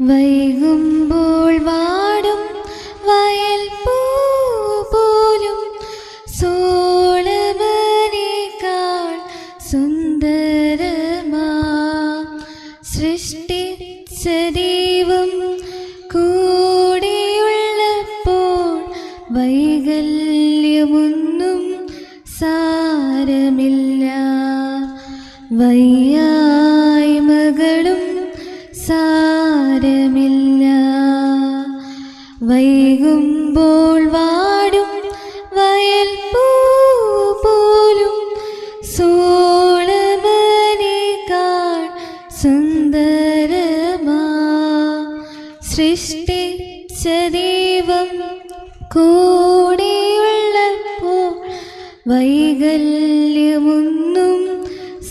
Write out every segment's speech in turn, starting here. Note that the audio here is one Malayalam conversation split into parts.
വൈകുമ്പോൾ വാടും വയൽ പോലും. സോളമനേക്കാൾ സുന്ദരമാ. സൃഷ്ടിച്ച ദൈവം കൂടെയുള്ളപ്പോൾ വൈകല്യമൊന്നും സാരമില്ല. വയ്യായ്മകളും സാരമില്ല വൈകുമ്പോൾ വാടും വയൽ പോലും സോളമനേക്കാൾ സുന്ദരമാ. സൃഷ്ടിച്ച ദൈവം കൂടെയുള്ളപ്പോൾ വൈകല്യമൊന്നും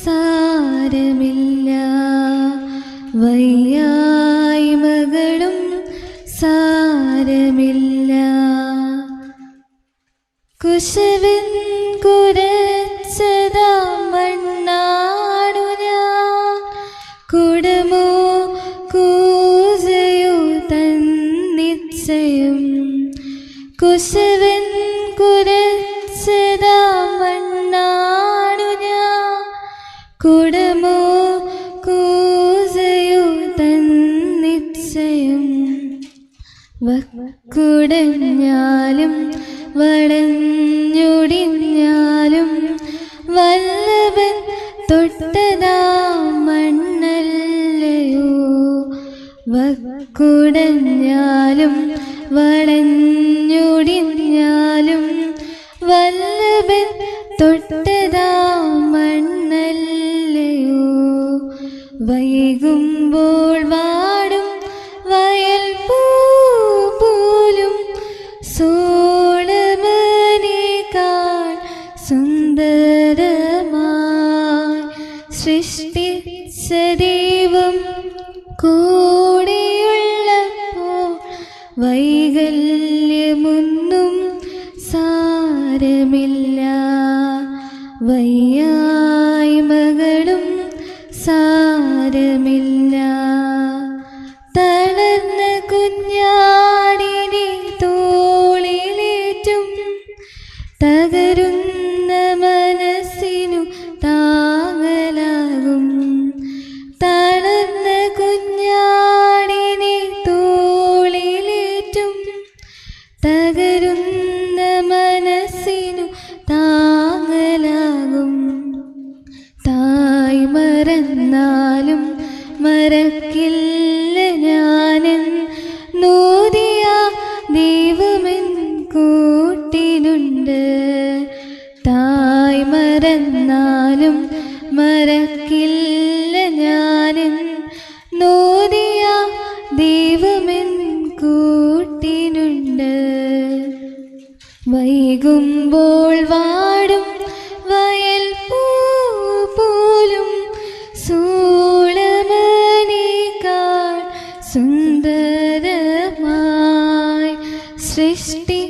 സാരമില്ല. വയ്യായ്മകളും കുശവൻ കുരച്ചതാ കൂസയോ തന്നിച്ചയും. തന്നിച്ചയും. വക്കുടഞ്ഞാലും വളഞ്ഞൊടിഞ്ഞാലും വക്കുടഞ്ഞാലും വളഞ്ഞൊടിഞ്ഞാലും വല്ലവൻ തൊട്ടതാ മണ്ണല്ലയോ? വൈകുമ്പോൾ വാടും വയൽ പോലും സോളമനേക്കാൾ സുന്ദരമായി സൃഷ്ടിച്ച ദൈവം കൂടെയുള്ളപ്പോൾ വൈകല്യമൊന്നും സാരമില്ല. വയ്യായ്മകളും സാരമില്ല. തളർന്ന കുഞ്ഞാടിനെ തോളിലേറ്റും തകരുന്ന തകരുന്ന മനസ്സിനു താങ്ങലാകും. തായ് മറന്നാലും മറക്കില്ല ഞാനൻ നോദിയ ദൈവമെൻ കൂട്ടിനുണ്ട്. തായ് മറന്നാലും മറക്കില്ല വൈകുമ്പോൾ വാടും വയൽ പൂ പോലും സൂളമനേക്കാൾ സുന്ദരമായി സൃഷ്ടി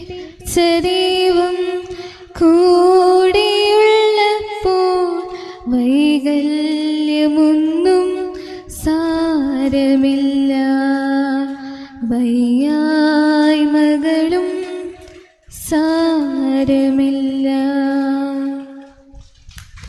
ദൈവം കൂടെയുള്ളപ്പോൾ വൈകല്യമൊന്നും സാരമില്ല. പരമേ